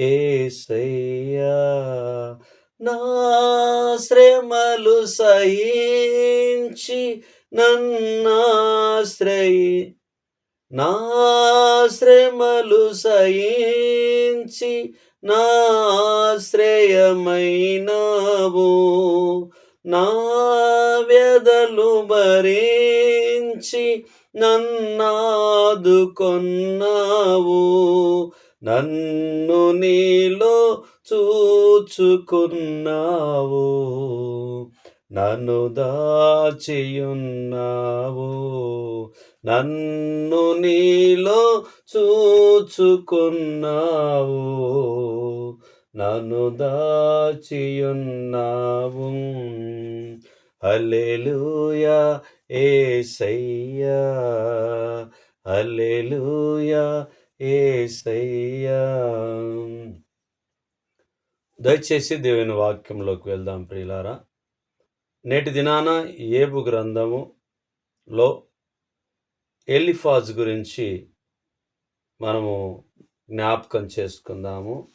ఏసయ్యా నా శ్రమలు సయించి నన్నాశ్రయి నా శ్రమలు సహించి నాశ్రయమైనవు. నా వ్యధలు భరించి నన్నాదుకొన్నావు. నన్ను నీలో చూచుకున్నావు నన్ను దాచియున్నావు నన్ను నీలో చూచుకున్నావు నన్ను దాచియున్నావు. హల్లెలూయా ఏసయ్యా హల్లెలూయా ఏసయ్యా. దయచేసి దేవుని వాక్యంలోకి వెళ్దాం ప్రియులారా. నేటి దినాన ఏబు గ్రంథములో ఎలిఫాజ్ గురించి మనము జ్ఞాపకం చేసుకుందాము.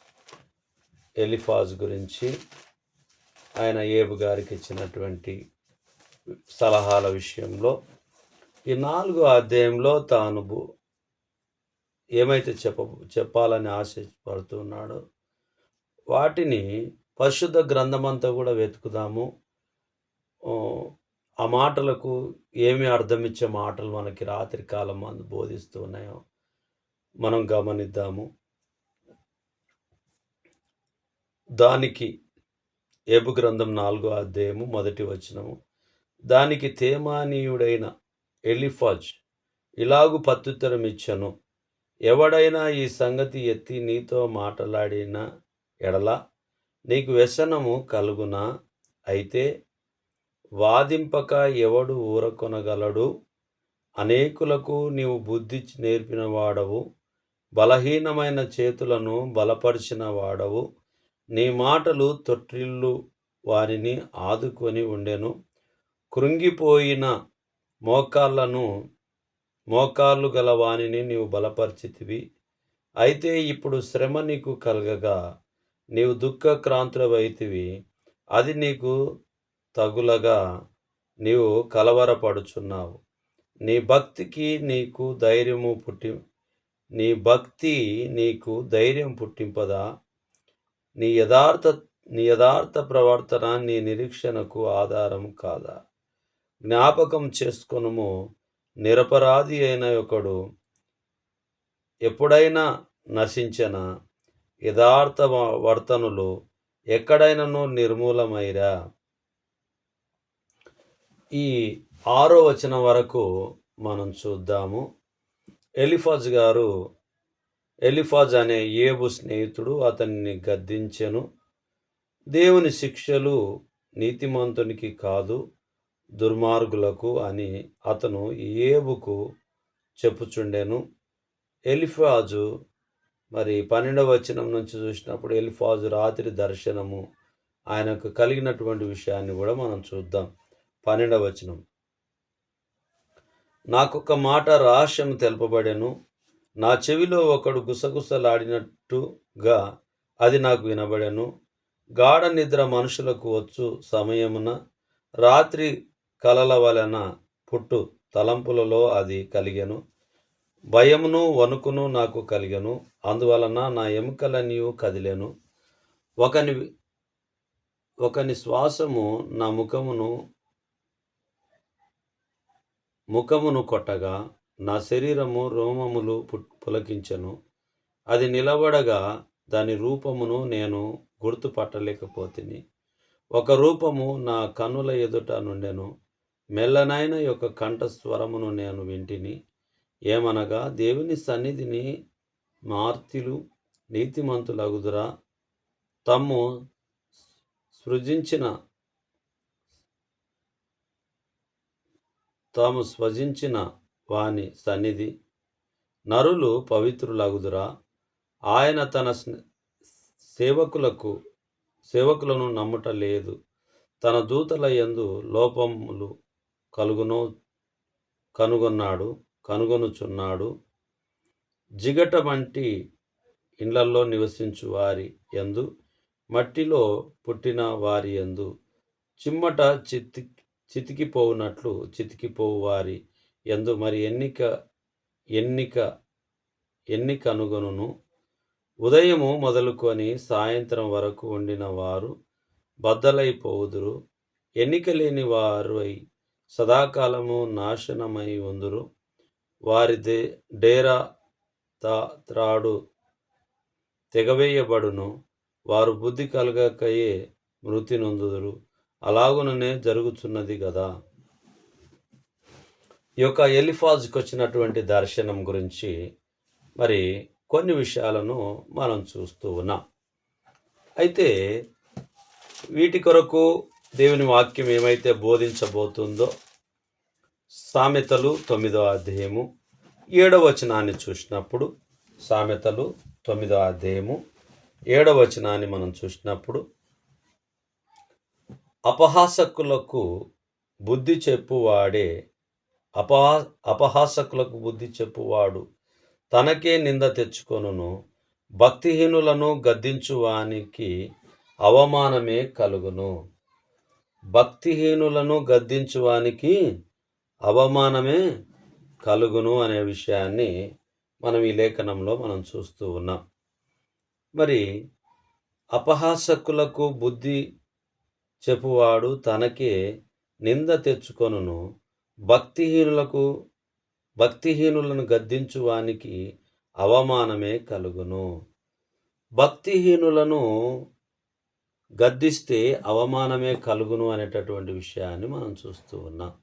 ఎలిఫాజ్ గురించి ఆయన ఏబు గారికి ఇచ్చినటువంటి సలహాల విషయంలో ఈ నాలుగో అధ్యాయంలో తాను ఏమైతే చెప్ప చెప్పాలని ఆశపడుతున్నాడో వాటిని పరిశుద్ధ గ్రంథమంతా కూడా వెతుకుదాము. ఆ మాటలకు ఏమి అర్థం ఇచ్చే మాటలు మనకి రాత్రి కాలం మందు బోధిస్తూ ఉన్నాయో మనం గమనిద్దాము. దానికి ఏబు గ్రంథం నాలుగో అధ్యాయము మొదటి వచనము. దానికి తేమానీయుడైన ఎలిఫాజ్ ఇలాగు పత్యుత్తరం ఇచ్చను ఎవడైనా ఈ సంగతి ఎత్తి నీతో మాట్లాడిన ఎడల నీకు వ్యసనము కలుగునా? అయితే వాదింపక ఎవడు ఊరకొనగలడు? అనేకులకు నీవు బుద్ధి నేర్పిన వాడవు బలహీనమైన చేతులను బలపరిచిన వాడవు నీ మాటలు తొట్టిల్లు వారిని ఆదుకొని ఉండెను. కృంగిపోయిన మోకాళ్ళను మోకాళ్ళు గల వానిని నీవు బలపరిచితివి. అయితే ఇప్పుడు శ్రమ నీకు కలగగా నీవు దుఃఖక్రాంతులవైతివి. అది నీకు తగులగా నీవు కలవరపడుచున్నావు. నీ భక్తికి నీకు ధైర్యము పుట్టి నీ భక్తి నీకు ధైర్యం పుట్టింపదా? నీ యథార్థ నీ యథార్థ ప్రవర్తన నీ నిరీక్షణకు ఆధారం కాదా? జ్ఞాపకం చేసుకొనుము నిరపరాధి అయిన ఒకడు ఎప్పుడైనా నశించిన? యథార్థ వ- వర్తనులు ఎక్కడైనానో నిర్మూలమైరా? ఈ ఆరో వచనం వరకు మనం చూద్దాము. ఎలిఫాజ్ గారు ఎలిఫాజ్ అనే ఏబు స్నేహితుడు అతన్ని గద్దించెను. దేవుని శిక్షలు నీతిమంతునికి కాదు. దుర్మార్గులకు అని అతను ఏబుకు చెప్పుచుండెను. ఎలిఫాజు మరి పన్నెండవ వచనం నుంచి చూసినప్పుడు ఎలిఫాజు రాత్రి దర్శనము ఆయనకు కలిగినటువంటి విషయాన్ని కూడా మనం చూద్దాం. పన్నెండవ వచనం. నాకొక మాట రహస్యం తెలుపబడెను. నా చెవిలో ఒకడు గుసగుసలాడినట్టుగా అది నాకు వినబడెను. గాఢ నిద్ర మనుషులకు వచ్చు సమయమున. రాత్రి కలల వలన పుట్టు తలంపులలో అది కలిగెను. భయమును వణుకును నాకు కలిగెను. అందువలన నా ఎముకలనియు కదిలేను. ఒకని ఒకని శ్వాసము నా ముఖమును ముఖమును కొట్టగా నా శరీరము రోమములు పులకించెను. అది నిలబడగా దాని రూపమును నేను గుర్తుపట్టలేకపోతిని. ఒక రూపము నా కన్నుల ఎదుట నుండెను. మెల్లనైన యొక్క కంఠస్వరమును నేను వింటిని. ఏమనగా దేవుని సన్నిధిని మార్తిలు నీతిమంతులగుదురా. తమ్ము సృజించిన తాము స్వజించిన వాని సన్నిధి నరులు పవిత్రులగుదురా. ఆయన తన స్నే- సేవకులకు సేవకులను నమ్ముట లేదు. తన దూతల ఎందు లోపములు కలుగును కనుగొన్నాడు కనుగొనుచున్నాడు. జిగట వంటి ఇండ్లల్లో నివసించు వారి యందు మట్టిలో పుట్టిన వారి యందు చిమ్మట చితి చితికిపోవునట్లు చితికిపోవు వారి యందు మరి ఎన్నిక ఎన్నిక ఎన్నిక కనుగొనును ఉదయము మొదలుకొని సాయంత్రం వరకు ఉండిన వారు బద్దలైపోవుదురు. ఎన్నిక లేని వారై సదాకాలము నాశనమై ఉందురు. వారి దే డేరా తా త్రాడు తెగవేయబడును. వారు బుద్ధి కలగకయే మృతి నొందుదురు. అలాగుననే జరుగుతున్నది కదా ఈ యొక్క ఎలిఫాజ్కి వచ్చినటువంటి దర్శనం గురించి మరి కొన్ని విషయాలను మనం చూస్తూ ఉన్నాం. అయితే వీటి కొరకు దేవుని వాక్యం ఏమైతే బోధించబోతుందో సామెతలు తొమ్మిదో అధ్యాయము ఏడవ వచనాన్ని చూసినప్పుడు సామెతలు తొమ్మిదో అధ్యాయము ఏడవ వచనాన్ని మనం చూసినప్పుడు అపహాసకులకు బుద్ధి చెప్పువాడే అపహా అపహాసకులకు బుద్ధి చెప్పువాడు తనకే నింద తెచ్చుకొనును భక్తిహీనులను గద్దించువానికి అవమానమే కలుగును. భక్తిహీనులను గద్దించువానికి అవమానమే కలుగును అనే విషయాన్ని మనం ఈ లేఖనంలో మనం చూస్తూ ఉన్నాం. మరి అపహాసకులకు బుద్ధి చెప్పువాడు తనకే నింద తెచ్చుకొనును. భక్తిహీనులకు భక్తిహీనులను గద్దించువానికి అవమానమే కలుగును. భక్తిహీనులను గద్దిస్తే అవమానమే కలుగును అనేటటువంటి విషయాన్ని మనం చూస్తూ ఉన్నాం.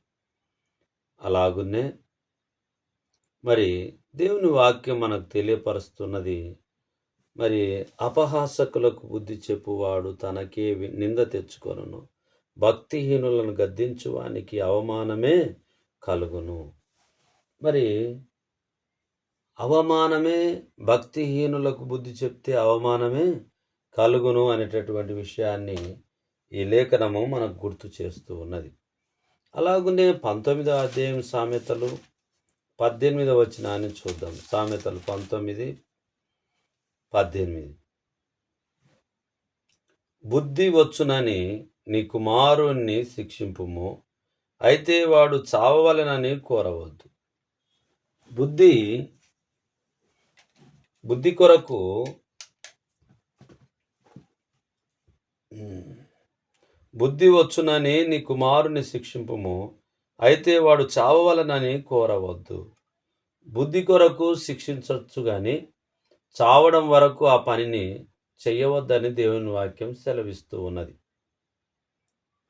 అలాగునే మరి దేవుని వాక్యం మనకు తెలియపరుస్తున్నది మరి అపహాసకులకు బుద్ధి చెప్పువాడు తనకే నింద తెచ్చుకొనును. భక్తిహీనులను గద్దించువానికి అవమానమే కలుగును. మరి అవమానమే భక్తిహీనులకు బుద్ధి చెప్తే అవమానమే కలుగును అనేటటువంటి విషయాన్ని ఈ లేఖనము మనకు గుర్తు చేస్తూ ఉన్నది. అలాగనే పంతొమ్మిదవ అధ్యాయం సామెతలు పద్దెనిమిదవ వచ్చినాన్ని చూద్దాం. సామెతలు పంతొమ్మిది పద్దెనిమిది. బుద్ధి వచ్చునని నీ కుమారుణ్ణి శిక్షింపుము అయితే వాడు చావవలెనని కోరవద్దు. బుద్ధి బుద్ధి కొరకు బుద్ధి వచ్చునని నీ కుమారుని శిక్షింపుము అయితే వాడు చావవలనని కోరవద్దు. బుద్ధి కొరకు శిక్షించవచ్చు కానీ చావడం వరకు ఆ పనిని చేయవద్దని దేవుని వాక్యం సెలవిస్తూ ఉన్నది.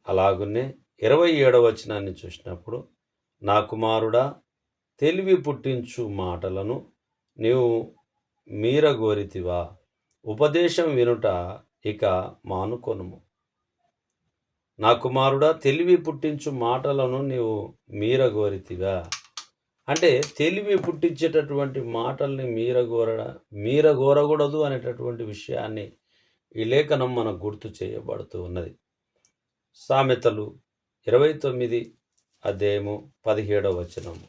అలాగునే ఇరవై ఏడవ వచనాన్ని చూసినప్పుడు నా కుమారుడా తెలివి పుట్టించు మాటలను నీవు మీరగోరితివా. ఉపదేశం వినుట ఇక మానుకొనుము. నా కుమారుడా తెలివి పుట్టించు మాటలను నీవు మీరగోరితివా? అంటే తెలివి పుట్టించేటటువంటి మాటల్ని మీరగోరడ మీరగోరకూడదు అనేటటువంటి విషయాన్ని ఈ లేఖనం మనకు గుర్తు చేయబడుతూ ఉన్నది. సామెతలు ఇరవై తొమ్మిది అధ్యాయము పదిహేడవ వచనము.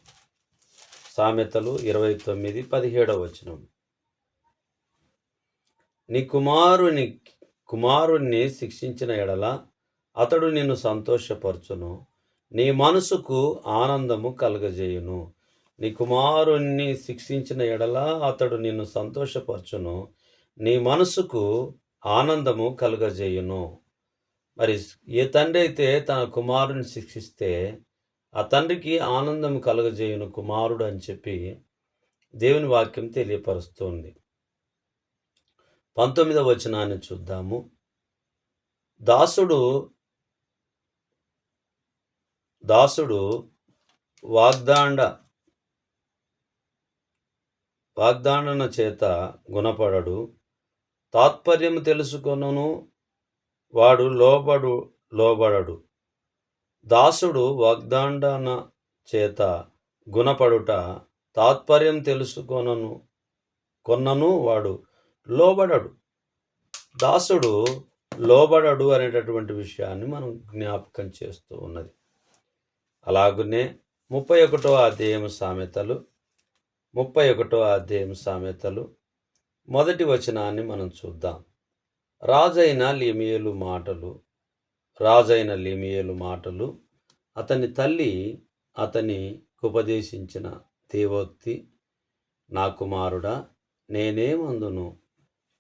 సామెతలు ఇరవై తొమ్మిది పదిహేడవ వచనం నీ కుమారుని కుమారుణ్ణి శిక్షించిన ఎడల అతడు నిన్ను సంతోషపరచును. నీ మనసుకు ఆనందము కలగజేయును. నీ కుమారుణ్ణి శిక్షించిన ఎడల అతడు నిన్ను సంతోషపరచును. నీ మనసుకు ఆనందము కలుగజేయును. మరి ఏ తండ్రి అయితే తన కుమారుని శిక్షిస్తే ఆ తండ్రికి ఆనందం కలుగజేయును కుమారుడు అని చెప్పి దేవుని వాక్యం తెలియపరుస్తుంది పంతొమ్మిదవ వచనాన్ని చూద్దాము. దాసుడు దాసుడు వాగ్దాండ వాగ్దాండన చేత గుణపడడు. తాత్పర్యం తెలుసుకొనను వాడు లోబడు లోబడడు. దాసుడు వాగ్దాండన చేత గుణపడుట తాత్పర్యం తెలుసుకొనను కొన్నను వాడు లోబడడు. దాసుడు లోబడడు అనేటటువంటి విషయాన్ని మనం జ్ఞాపకం చేస్తూ ఉన్నది. అలాగునే ముప్పై ఒకటో అధ్యాయం సామెతలు ముప్పై ఒకటో అధ్యాయం సామెతలు మొదటి వచనాన్ని మనం చూద్దాం. రాజైన లిమియలు మాటలు రాజైన లిమియలు మాటలు అతని తల్లి అతని ఉపదేశించిన దేవోక్తి నా కుమారుడా నేనేమందును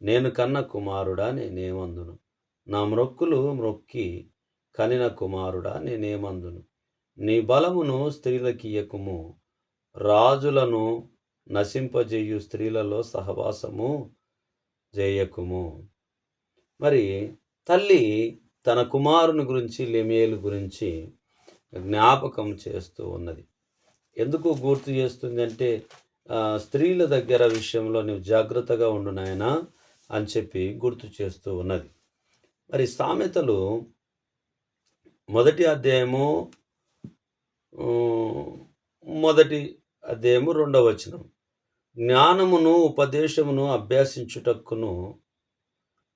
నేను కన్న కుమారుడా నేనేమందును? నా మ్రొక్కులు మ్రొక్కి కనిన కుమారుడా నేనేమందును? నీ బలమును స్త్రీలకియకుము రాజులను నశింపజేయు స్త్రీలలో సహవాసము చేయకుము మరి తల్లి తన కుమారుని గురించి లెమేలు గురించి జ్ఞాపకం చేస్తూ ఉన్నది. ఎందుకు గుర్తు చేస్తుంది అంటే స్త్రీల దగ్గర విషయంలో నువ్వు జాగ్రత్తగా ఉండు నాయనా. అని చెప్పి గుర్తు చేస్తూ ఉన్నది. మరి సామెతలు మొదటి అధ్యాయము మొదటి అధ్యాయము రెండవ వచనం. జ్ఞానమును ఉపదేశమును అభ్యాసించుటక్కును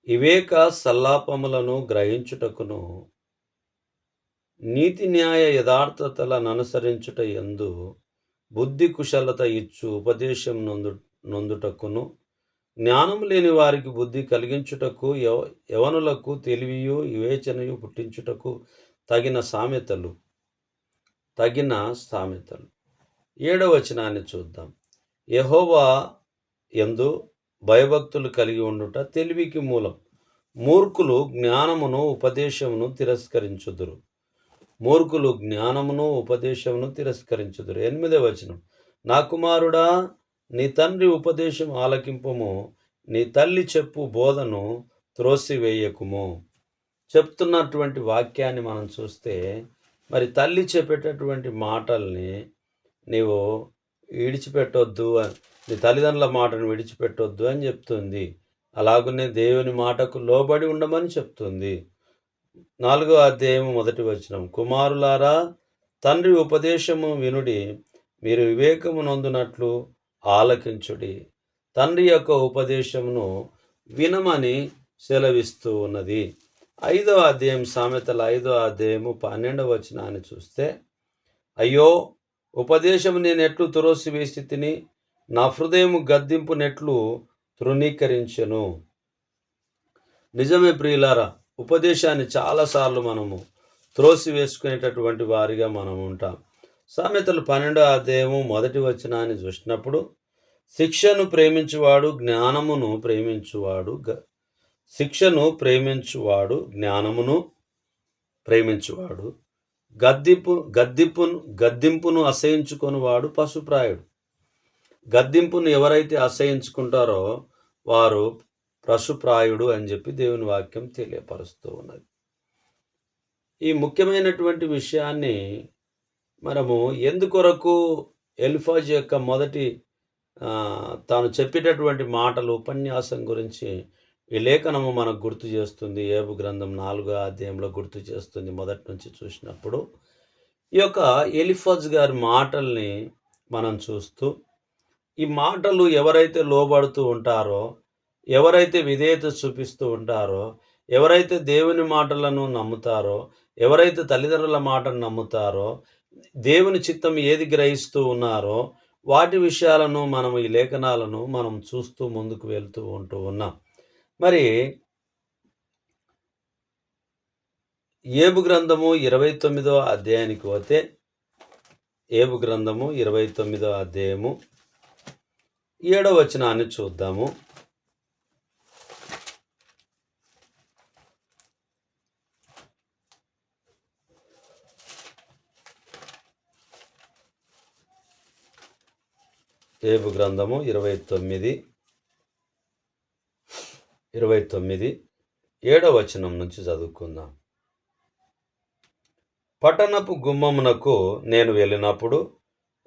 వివేక సల్లాపములను గ్రహించుటకును నీతి న్యాయ యథార్థతలను అనుసరించుట ఎందు బుద్ధి కుశలత ఇచ్చు ఉపదేశం నొందు నొందుటకును జ్ఞానం లేని వారికి బుద్ధి కలిగించుటకు యవ యవనులకు తెలివియు వివేచనయు పుట్టించుటకు తగిన సామెతలు. తగిన సామెతలు. ఏడవ వచనాన్ని చూద్దాం. యహోవా ఎందు భయభక్తులు కలిగి ఉండుట తెలివికి మూలం. మూర్ఖులు జ్ఞానమును ఉపదేశమును తిరస్కరించుదురు. మూర్ఖులు జ్ఞానమును ఉపదేశమును తిరస్కరించుదురు. ఎనిమిదవ వచనం. నా కుమారుడా నీ తండ్రి ఉపదేశం ఆలకింపము నీ తల్లి చెప్పు బోధను త్రోసివేయకుము. చెప్తున్నటువంటి వాక్యాన్ని మనం చూస్తే మరి తల్లి చెప్పేటటువంటి మాటల్ని నీవు విడిచిపెట్టొద్దు అని నీ తల్లిదండ్రుల మాటను విడిచిపెట్టొద్దు అని చెప్తుంది. అలాగనే దేవుని మాటకు లోబడి ఉండమని చెప్తుంది. నాలుగో అధ్యాయం మొదటి వచనం కుమారులారా తండ్రి ఉపదేశము వినుడి మీరు వివేకము నొందునట్లు ఆలకించుడి. తండ్రి యొక్క ఉపదేశమును వినమని సెలవిస్తూ ఉన్నది. ఐదో అధ్యాయం సామెతల ఐదో అధ్యాయము పన్నెండవ వచనాన్ని చూస్తే అయ్యో ఉపదేశము నేను ఎట్లు తురోసి వేసి తిని నా హృదయము గద్దింపు నెట్లు నిజమే ప్రియులారా ఉపదేశాన్ని చాలాసార్లు మనము త్రోసి వేసుకునేటటువంటి వారిగా మనం ఉంటాం. సామెతలు పన్నెండో అధ్యాయము మొదటి వచనాన్ని చూసినప్పుడు శిక్షను ప్రేమించువాడు జ్ఞానమును ప్రేమించువాడు గ- శిక్షను ప్రేమించువాడు జ్ఞానమును ప్రేమించువాడు గద్దింపు గద్దింపును గద్దింపును అసహించుకునివాడు పశుప్రాయుడు. గద్దింపును ఎవరైతే అసహించుకుంటారో వారు పశుప్రాయుడు అని చెప్పి దేవుని వాక్యం తెలియపరుస్తూ ఉన్నది. ఈ ముఖ్యమైనటువంటి విషయాన్ని మనము ఎందుకొరకు ఎల్ఫాజ్ యొక్క మొదటి తాను చెప్పేటటువంటి మాటలు ఉపన్యాసం గురించి ఈ లేఖనము మనకు గుర్తు చేస్తుంది. ఏబు గ్రంథం నాలుగో అధ్యాయంలో గుర్తు చేస్తుంది మొదటి నుంచి చూసినప్పుడు. ఈ యొక్క ఎలిఫాజ్ గారి మాటల్ని మనం చూస్తూ ఈ మాటలు ఎవరైతే లోబడుతూ ఉంటారో ఎవరైతే విధేయత చూపిస్తూ ఉంటారో ఎవరైతే దేవుని మాటలను నమ్ముతారో ఎవరైతే తల్లిదండ్రుల మాటను నమ్ముతారో దేవుని చిత్తం ఏది గ్రహిస్తూ ఉన్నారో వాటి విషయాలను మనం ఈ లేఖనాలను మనం చూస్తూ ముందుకు వెళ్తూ ఉంటూ ఉన్నాం. మరి ఏబు గ్రంథము ఇరవై తొమ్మిదో అధ్యాయానికి పోతే ఏబు గ్రంథము ఇరవై తొమ్మిదో అధ్యాయము ఏడవ వచనాన్ని చూద్దాము. ఏబు గ్రంథము ఇరవై తొమ్మిది ఇరవై తొమ్మిది ఏడవ వచనం నుంచి చదువుకుందాం. పట్టణపు గుమ్మమునకు నేను వెళ్ళినప్పుడు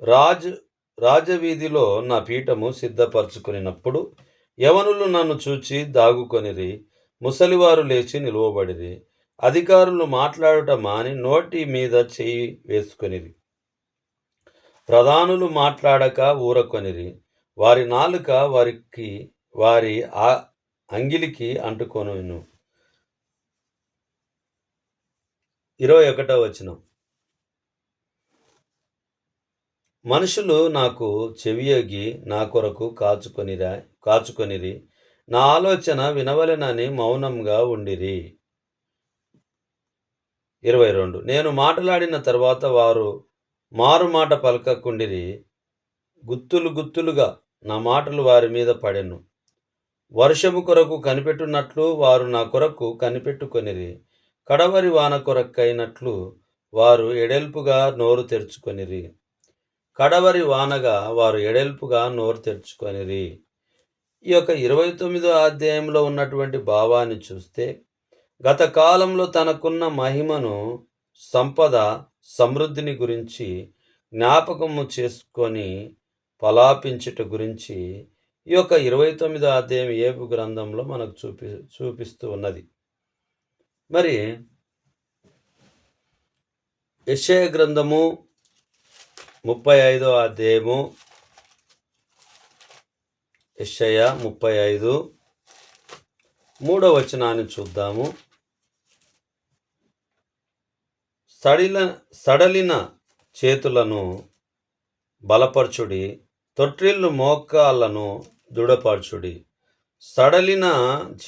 రాజు రాజవీధిలో నా పీఠము సిద్ధపరచుకునినప్పుడు యవనులు నన్ను చూచి దాగుకొనిరి ముసలివారు లేచి నిలువబడిరి అధికారులు మాట్లాడుట మాని నోటి మీద చేయి వేసుకొనిరి. ప్రధానులు మాట్లాడక ఊరకొనిరి. వారి నాలుక వారికి వారి ఆ అంగిలికి అంటుకొనును. ఇరవై ఒకటో వచనం. మనుషులు నాకు చెవియొగి నా కొరకు కాచుకొనిరా కాచుకొనిరి. నా ఆలోచన వినవలెనని మౌనంగా ఉండిరి. ఇరవై రెండు. నేను మాట్లాడిన తర్వాత వారు మారుమాట పలకకుండిరి గుత్తులు గుత్తులుగా నా మాటలు వారి మీద పడెను. వర్షము కొరకు కనిపెట్టున్నట్లు వారు నా కొరకు కనిపెట్టుకొనిరి కడవరి వాన కొరకైనట్లు వారు ఎడెల్పుగా నోరు తెరుచుకొనిరి. కడవరి వానగా వారు ఎడెల్పుగా నోరు తెరుచుకొనిరి. ఈ యొక్క ఇరవై తొమ్మిదో అధ్యాయంలో ఉన్నటువంటి భావాన్ని చూస్తే గత కాలంలో తనకున్న మహిమను సంపద సమృద్ధిని గురించి జ్ఞాపకము చేసుకొని పలాపించుట గురించి ఈ యొక్క ఇరవై తొమ్మిదో అధ్యాయం ఏపు గ్రంథంలో మనకు చూపి చూపిస్తూ ఉన్నది. మరి యశయ గ్రంథము ముప్పై ఐదో అధ్యాయము యశయ ముప్పై ఐదు మూడో వచనాన్ని చూద్దాము. సడిల సడలిన చేతులను బలపరచుడి తొట్టిల్లు మోకాళ్ళను దృఢపరచుడి. సడలిన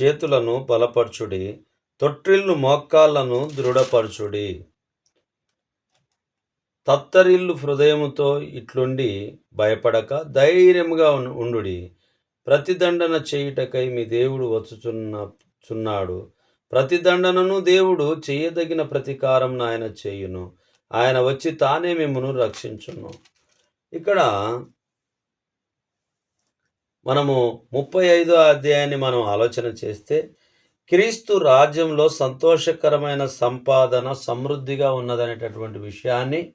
చేతులను బలపరచుడి తొట్టిల్లు మోకాళ్ళను దృఢపరచుడి. తత్తరిల్లు హృదయముతో ఇట్లుండి భయపడక ధైర్యముగా ఉన్- ఉండుడి. ప్రతిదండన చేయుటకై మీ దేవుడు వచ్చుచున్న చున్నాడు. ప్రతిదండనను దేవుడు చేయదగిన ప్రతీకారం ఆయన చేయును. ఆయన వచ్చి తానే మిమ్మను రక్షించును. ఇక్కడ మనము ముప్పై ఐదో అధ్యాయాన్ని మనం ఆలోచన చేస్తే క్రీస్తు రాజ్యంలో సంతోషకరమైన సంపాదన సమృద్ధిగా ఉన్నదనేటటువంటి విషయాన్ని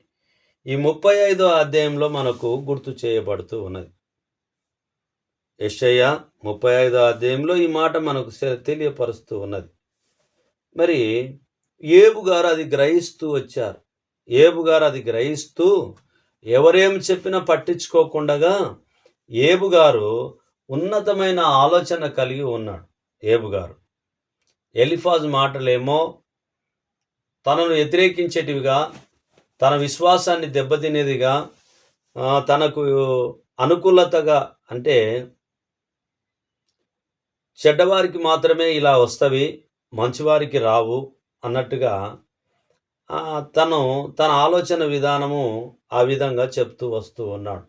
ఈ ముప్పై ఐదో అధ్యాయంలో మనకు గుర్తు చేయబడుతూ ఉన్నది. యశయ్య ముప్పై ఐదో అధ్యాయంలో ఈ మాట మనకు తెలియపరుస్తూ ఉన్నది. మరి ఏబు గారు అది గ్రహిస్తూ వచ్చారు. ఏబు గారు అది గ్రహిస్తూ ఎవరేం చెప్పినా పట్టించుకోకుండగా ఏబు గారు ఉన్నతమైన ఆలోచన కలిగి ఉన్నాడు ఏబు గారు. ఎలిఫాజ్ మాటలేమో తనను వ్యతిరేకించేటివిగా తన విశ్వాసాన్ని దెబ్బతినేదిగా తనకు అనుకూలతగా అంటే చెడ్డవారికి మాత్రమే ఇలా వస్తవి. మంచివారికి రావు అన్నట్టుగా తను తన ఆలోచన విధానము ఆ విధంగా చెప్తూ వస్తూ ఉన్నాడు.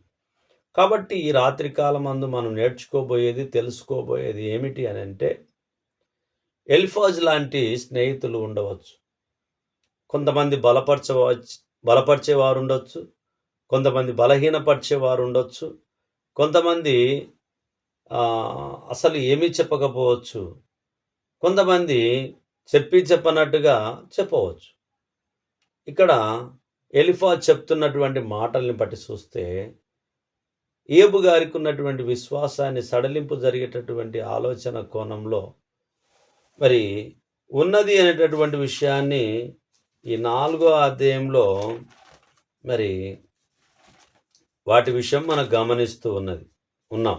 కాబట్టి ఈ రాత్రికాలం అందు మనం నేర్చుకోబోయేది తెలుసుకోబోయేది ఏమిటి అని అంటే ఎల్ఫాజ్ లాంటి స్నేహితులు ఉండవచ్చు. కొంతమంది బలపరచవచ్చు బలపరిచేవారు ఉండొచ్చు. కొంతమంది బలహీనపరిచేవారు ఉండొచ్చు. కొంతమంది అసలు ఏమీ చెప్పకపోవచ్చు. కొంతమంది చెప్పి చెప్పనట్టుగా చెప్పవచ్చు. ఇక్కడ ఎలిఫా చెప్తున్నటువంటి మాటల్ని బట్టి చూస్తే ఏబు గారికి ఉన్నటువంటి విశ్వాసాన్ని సడలింపు జరిగేటటువంటి ఆలోచన కోణంలో మరి ఉన్నది అనేటటువంటి విషయాన్ని ఈ నాలుగో అధ్యాయంలో మరి వాటి విషయం మనం గమనిస్తూ ఉన్నది ఉన్నాం.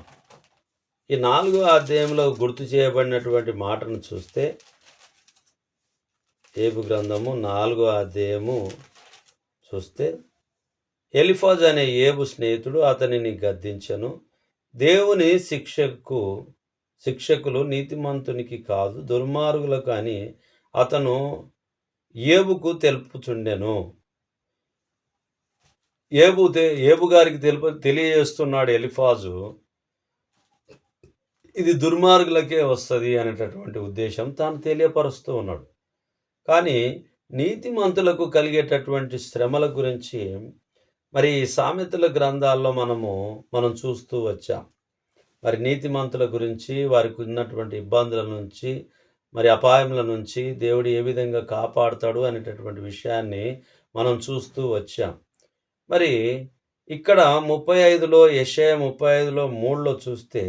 ఈ నాలుగో అధ్యాయంలో గుర్తు చేయబడినటువంటి మాటను చూస్తే ఏబు గ్రంథము నాలుగో అధ్యాయము చూస్తే ఎలిఫాజ్ అనే ఏబు స్నేహితుడు అతనిని గద్దించను. దేవుని శిక్షకు శిక్షకులు నీతిమంతునికి కాదు దుర్మార్గులకు అని అతను ఏబుకు తెలుపుచుండెను. ఏబు తె- ఏబు గారికి తెలుపు తెలియజేస్తున్నాడు ఎలిఫాజు. ఇది దుర్మార్గులకే వస్తుంది అనేటటువంటి ఉద్దేశం తాను తెలియపరుస్తూ ఉన్నాడు. కానీ నీతిమంతులకు కలిగేటటువంటి శ్రమల గురించి మరి సామెతల గ్రంథాల్లో మనము మనం చూస్తూ వచ్చాం. మరి నీతిమంతుల గురించి వారికి ఉన్నటువంటి ఇబ్బందుల నుంచి మరి అపాయముల నుంచి దేవుడు ఏ విధంగా కాపాడుతాడు అనేటటువంటి విషయాన్ని మనం చూస్తూ వచ్చాం. మరి ఇక్కడ ముప్పై ఐదులో యెషయా ముప్పై ఐదులో మూడులో చూస్తే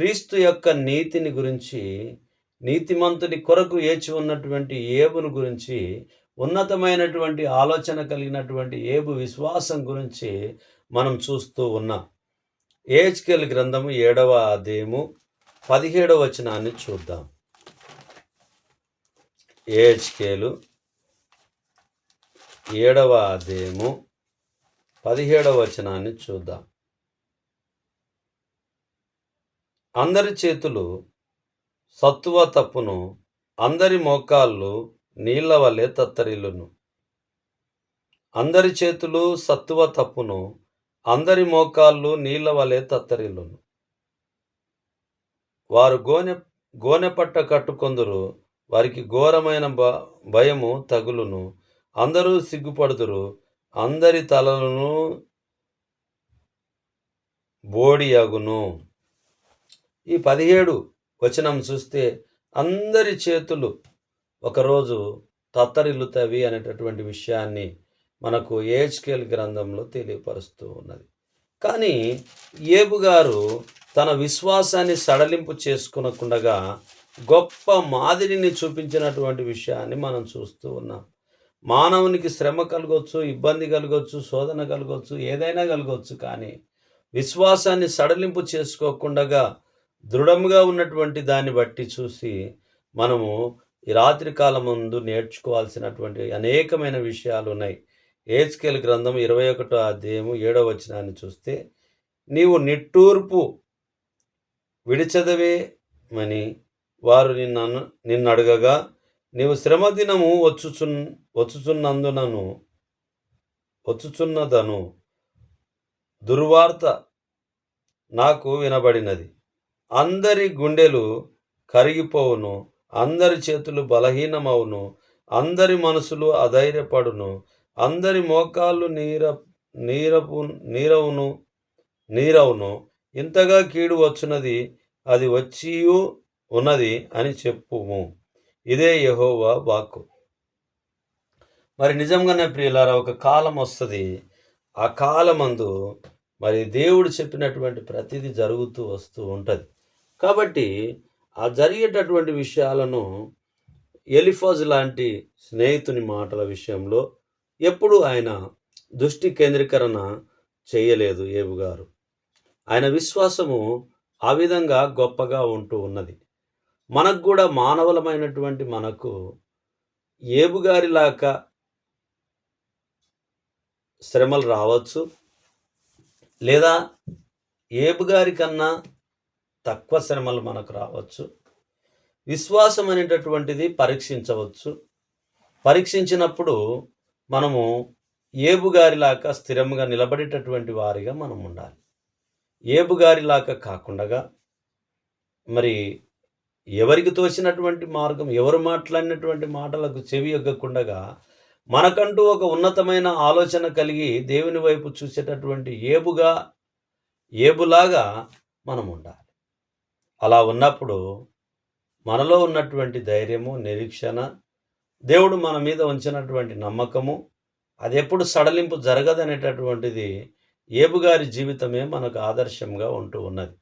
క్రీస్తు యొక్క నీతిని గురించి నీతిమంతుని కొరకు ఏచి ఉన్నటువంటి ఏబును గురించి ఉన్నతమైనటువంటి ఆలోచన కలిగినటువంటి ఏబు విశ్వాసం గురించి మనం చూస్తూ ఉన్నాం. ఏహెచ్కేల్ గ్రంథము ఏడవ అధ్యాయము పదిహేడవ వచనాన్ని చూద్దాం. ఏజ్కేలు ఏడవ అధ్యాయము పదిహేడవ వచనాన్ని చూద్దాం. అందరి చేతులు సత్తువ తప్పును అందరి మోకాళ్ళు నీళ్ళ వలె తత్తరిల్లును. అందరి చేతులు సత్తువ తప్పును అందరి మోకాళ్ళు నీళ్ళ వలె తత్తరిల్లును. వారు గోనె గోనె పట్ట కట్టుకొందురు వారికి ఘోరమైన భ భయము తగులును. అందరూ సిగ్గుపడుదురు అందరి తలలను బోడియగును. ఈ పదిహేడు వచనం చూస్తే అందరి చేతులు ఒకరోజు తత్తరిల్లుతవి అనేటటువంటి విషయాన్ని మనకు ఏహెచ్కేల్ గ్రంథంలో తెలియపరుస్తూ ఉన్నది. కానీ ఏబు గారు తన విశ్వాసాన్ని సడలింపు చేసుకునకుండగా గొప్ప మాదిరిని చూపించినటువంటి విషయాన్ని మనం చూస్తూ ఉన్నాం. మానవునికి శ్రమ కలగవచ్చు ఇబ్బంది కలగవచ్చు శోధన కలగవచ్చు ఏదైనా కలగవచ్చు కానీ విశ్వాసాన్ని సడలింపు చేసుకోకుండా దృఢంగా ఉన్నటువంటి దాన్ని బట్టి చూసి మనము ఈ రాత్రి కాలం ముందు నేర్చుకోవాల్సినటువంటి అనేకమైన విషయాలు ఉన్నాయి. ఏజ్కేల్ గ్రంథం ఇరవై ఒకటో అధ్యాయము ఏడవ వచనాన్ని చూస్తే నీవు నిట్టూర్పు విడిచదవేమని వారు నిన్ను నిన్ను అడగగా నీవు శ్రమ దినము వచ్చుచున్ వచ్చుచున్నందునను వచ్చుచున్నదను దుర్వార్త నాకు వినబడినది. అందరి గుండెలు కరిగిపోవును అందరి చేతులు బలహీనమవును అందరి మనసులు అధైర్యపడును అందరి మోకాళ్ళు నీర నీరపు నీరవును నీరవును. ఇంతగా కీడు వచ్చున్నది అది వచ్చియు ఉన్నది అని చెప్పుము. ఇదే యహోవా వాక్కు. మరి నిజంగానే ప్రియులారా ఒక కాలం వస్తుంది. ఆ కాలమందు మరి దేవుడు చెప్పినటువంటి ప్రతిదీ జరుగుతూ వస్తూ ఉంటుంది. కాబట్టి ఆ జరిగేటటువంటి విషయాలను ఎలిఫాజ్ లాంటి స్నేహితుని మాటల విషయంలో ఎప్పుడు ఆయన దృష్టి కేంద్రీకరణ చేయలేదు ఏబు గారు. ఆయన విశ్వాసము ఆ విధంగా గొప్పగా ఉంటూ ఉన్నది. మనకు కూడా మానవులమైనటువంటి మనకు ఏబుగారిలాగా శ్రమలు రావచ్చు లేదా ఏబుగారి కన్నా తక్కువ శ్రమలు మనకు రావచ్చు. విశ్వాసం అనేటటువంటిది పరీక్షించవచ్చు. పరీక్షించినప్పుడు మనము ఏబుగారిలాగా స్థిరంగా నిలబడేటటువంటి వారిగా మనం ఉండాలి. ఏబుగారిలాగా కాకుండా మరి ఎవరికి తోచినటువంటి మార్గం ఎవరు మాట్లాడినటువంటి మాటలకు చెవి ఎగ్గకుండగా మనకంటూ ఒక ఉన్నతమైన ఆలోచన కలిగి దేవుని వైపు చూసేటటువంటి ఏబుగా ఏబులాగా మనం ఉండాలి. అలా ఉన్నప్పుడు మనలో ఉన్నటువంటి ధైర్యము నిరీక్షణ దేవుడు మన మీద ఉంచినటువంటి నమ్మకము అది ఎప్పుడు సడలింపు జరగదనేటటువంటిది ఏబుగారి జీవితమే మనకు ఆదర్శంగా ఉంటూ ఉన్నది.